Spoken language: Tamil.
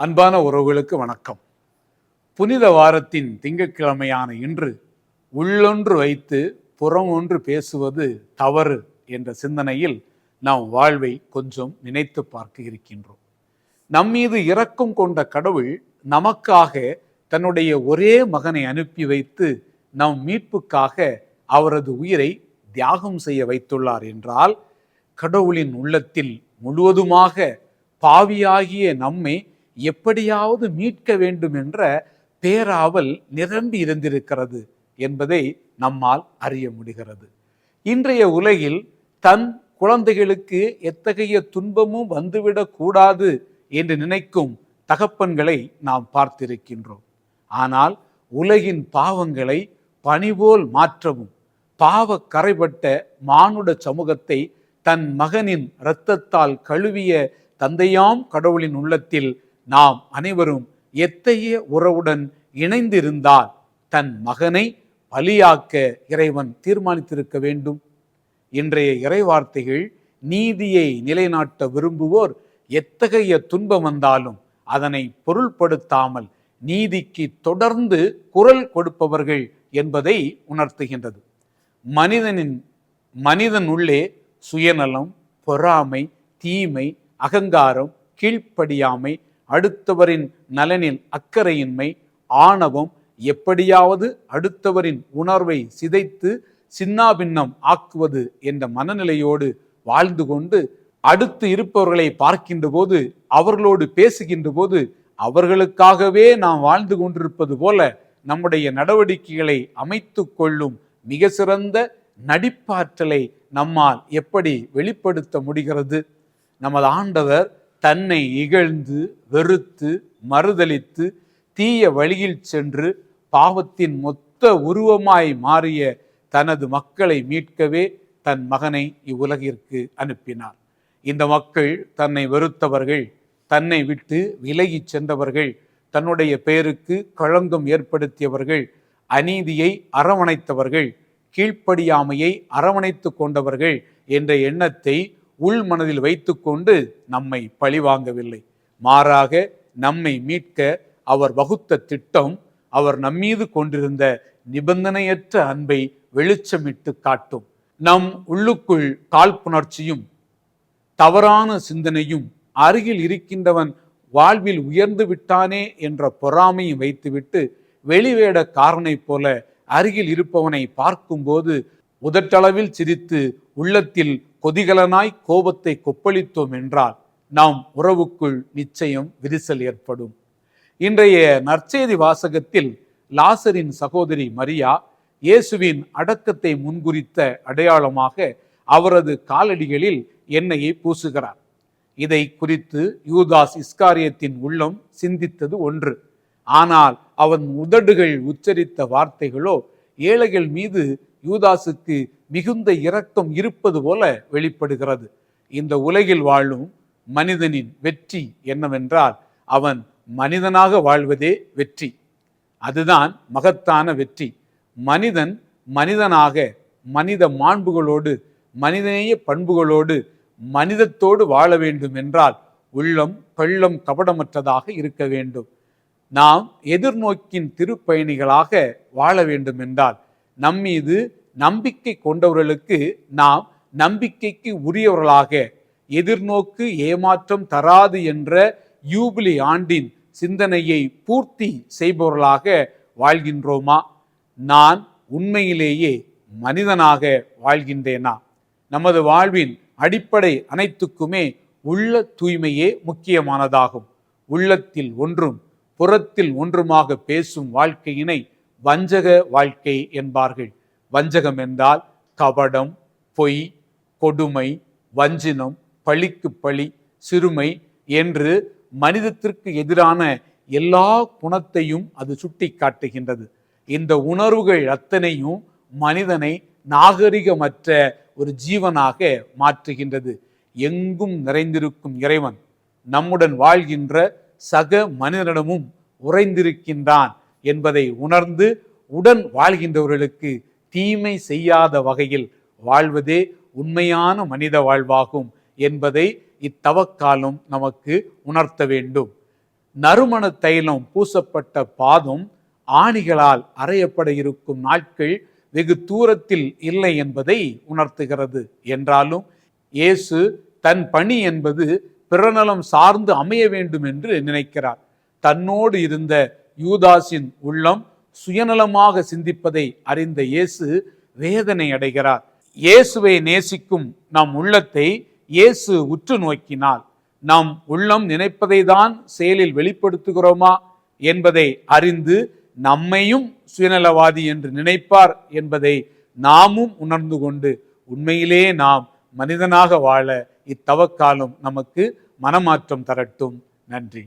அன்பான உறவுகளுக்கு வணக்கம். புனித வாரத்தின் திங்கட்கிழமையான இன்று உள்ளொன்று வைத்து புறம் ஒன்று பேசுவது தவறு என்ற சிந்தனையில் நாம் வாழ்வை கொஞ்சம் நினைத்து பார்க்க இருக்கின்றோம். நம்மீது இரக்கம் கொண்ட கடவுள் நமக்காக தன்னுடைய ஒரே மகனை அனுப்பி வைத்து நம் மீட்புக்காக அவரது உயிரை தியாகம் செய்ய வைத்துள்ளார் என்றால் கடவுளின் உள்ளத்தில் முழுவதுமாக பாவியாகிய நம்மை எப்படியாவது மீட்க வேண்டும் என்ற பேராவல் நிரம்பி இருந்திருக்கிறது என்பதை நம்மால் அறிய முடிகிறது. இன்றைய உலகில் தன் குழந்தைகளுக்கு எத்தகைய துன்பமும் வந்துவிடக்கூடாது என்று நினைக்கும் தகப்பன்களை நாம் பார்த்திருக்கின்றோம். ஆனால் உலகின் பாவங்களை பணிபோல் மாற்றவும் பாவ கரைபட்ட மானுட சமூகத்தை தன் மகனின் இரத்தத்தால் கழுவிய தந்தையாம் கடவுளின் உள்ளத்தில் நாம் அனைவரும் எத்தகைய உறவுடன் இணைந்திருந்தால் தன் மகனை பலியாக்க இறைவன் தீர்மானித்திருக்க வேண்டும்? இன்றைய இறைவார்த்தைகள் நீதியை நிலைநாட்ட விரும்புவோர் எத்தகைய துன்பம் வந்தாலும் அதனை பொருள்படுத்தாமல் நீதிக்கு தொடர்ந்து குரல் கொடுப்பவர்கள் என்பதை உணர்த்துகின்றது. மனிதனின் மனிதன் உள்ளே சுயநலம் பொறாமை தீமை அகங்காரம் கீழ்ப்படியாமை அடுத்தவரின் நலனில் அக்கறையின்மை ஆணவம் எப்படியாவது அடுத்தவரின் உணர்வை சிதைத்து சின்னாபின்னம் ஆக்குவது என்ற மனநிலையோடு வாழ்ந்து கொண்டு அடுத்து இருப்பவர்களை பார்க்கின்ற போது அவர்களோடு பேசுகின்ற போது அவர்களுக்காகவே நாம் வாழ்ந்து கொண்டிருப்பது போல நம்முடைய நடவடிக்கைகளை அமைத்து கொள்ளும் மிக சிறந்த நடிப்பாற்றலை நம்மால் எப்படி வெளிப்படுத்த முடிகிறது? நமது ஆண்டவர் தன்னை இகழ்ந்து வெறுத்து மறுதலித்து தீய வழியில் சென்று பாவத்தின் மொத்த உருவமாய் மாறிய தனது மக்களை மீட்கவே தன் மகனை இவ்வுலகிற்கு அனுப்பினார். இந்த மக்கள் தன்னை வெறுத்தவர்கள் தன்னை விட்டு விலகிச் சென்றவர்கள் தன்னுடைய பெயருக்கு களங்கம் ஏற்படுத்தியவர்கள் அநீதியை அரவணைத்தவர்கள் கீழ்ப்படியாமையை அரவணைத்து கொண்டவர்கள் என்ற எண்ணத்தை உள் மனதில் வைத்துக்கொண்டு நம்மை பழிவாங்கவில்லை. மாறாக நம்மை மீட்க அவர் வகுத்த திட்டம் அவர் நம்மீது கொண்டிருந்த நிபந்தனையற்ற அன்பை வெளிச்சமிட்டு காட்டும். நம் உள்ளுக்குள் காழ்ப்புணர்ச்சியும் தவறான சிந்தனையும் அருகில் இருக்கின்றவன் வாழ்வில் உயர்ந்து விட்டானே என்ற பொறாமையும் வைத்துவிட்டு வெளிவேட காரனை போல அருகில் இருப்பவனை பார்க்கும்போது உதட்டளவில் சிரித்து உள்ளத்தில் கொதிகலனாய் கோபத்தை கொப்பளித்தோம் என்றால் நாம் உறவுக்குள் நிச்சயம் விரிசல் ஏற்படும். இன்றைய நற்செய்தி வாசகத்தில் லாசரின் சகோதரி மரியா இயேசுவின் அடக்கத்தை முன்குறித்த அடையாளமாக அவரது காலடிகளில் எண்ணெயை பூசுகிறார். இதை குறித்து யூதாஸ் இஸ்காரியத்தின் உள்ளம் சிந்தித்தது ஒன்று. ஆனால் அவன் உதடுகள் உச்சரித்த வார்த்தைகளோ ஏழைகள் மீது யூதாசுக்கு மிகுந்த இரக்கம் இருப்பது போல வெளிப்படுகிறது. இந்த உலகில் வாழும் மனிதனின் வெற்றி என்னவென்றால் அவன் மனிதனாக வாழ்வதே வெற்றி. அதுதான் மகத்தான வெற்றி. மனிதன் மனிதனாக மனித மாண்புகளோடு மனிதநேய பண்புகளோடு மனிதத்தோடு வாழ வேண்டும் என்றால் உள்ளம் கள்ளம் கபடமற்றதாக இருக்க வேண்டும். நாம் எதிர்நோக்கின் திருப்பயணிகளாக வாழ வேண்டும் என்றால் நம்மீது நம்பிக்கை கொண்டவர்களுக்கு நாம் நம்பிக்கைக்கு உரியவர்களாக எதிர்நோக்கு ஏமாற்றம் தராது என்ற யூபிலி ஆண்டின் சிந்தனையை பூர்த்தி செய்பவர்களாக வாழ்கின்றோமா? நான் உண்மையிலேயே மனிதனாக வாழ்கின்றேனா? நமது வாழ்வின் அடிப்படை அனைத்துக்குமே உள்ள தூய்மையே முக்கியமானதாகும். உள்ளத்தில் ஒன்றும் புறத்தில் ஒன்றுமாக பேசும் வாழ்க்கையினை வஞ்சக வாழ்க்கை என்பார்கள். வஞ்சகம் என்றால் கபடம் பொய் கொடுமை வஞ்சினம் பழிக்கு பழி சிறுமை என்று மனிதத்திற்கு எதிரான எல்லா குணத்தையும் அது சுட்டி காட்டுகின்றது. இந்த உணர்வுகள் அத்தனையும் மனிதனை நாகரிகமற்ற ஒரு ஜீவனாக மாற்றுகின்றது. எங்கும் நிறைந்திருக்கும் இறைவன். நம்முடன் வாழ்கின்ற சக மனிதனிடமும் உறைந்திருக்கின்றான். என்பதை உணர்ந்து உடன் வாழ்கின்றவர்களுக்கு தீமை செய்யாத வகையில் வாழ்வதே உண்மையான மனித வாழ்வாகும் என்பதை இத்தவக்காலம் நமக்கு உணர்த்த வேண்டும். நறுமண தைலம் பூசப்பட்ட பாதம் ஆணிகளால் அறையப்பட இருக்கும் நாட்கள் வெகு தூரத்தில் இல்லை என்பதை உணர்த்துகிறது. என்றாலும் இயேசு தன் பணி என்பது பிறநலம் சார்ந்து அமைய வேண்டும் என்று நினைக்கிறார். தன்னோடு இருந்த யூதாஸின் உள்ளம் சுயநலமாக சிந்திப்பதை அறிந்த இயேசு வேதனை அடைகிறார். இயேசுவை நேசிக்கும் நம் உள்ளத்தை இயேசு உற்று நோக்கினால் நம் உள்ளம் நினைப்பதை தான் செயலில் வெளிப்படுத்துகிறோமா என்பதை அறிந்து நம்மையும் சுயநலவாதி என்று நினைப்பார் என்பதை நாமும் உணர்ந்து கொண்டு உண்மையிலே நாம் மனிதனாக வாழ இத்தவக்காலம் நமக்கு மனமாற்றம் தரட்டும். நன்றி.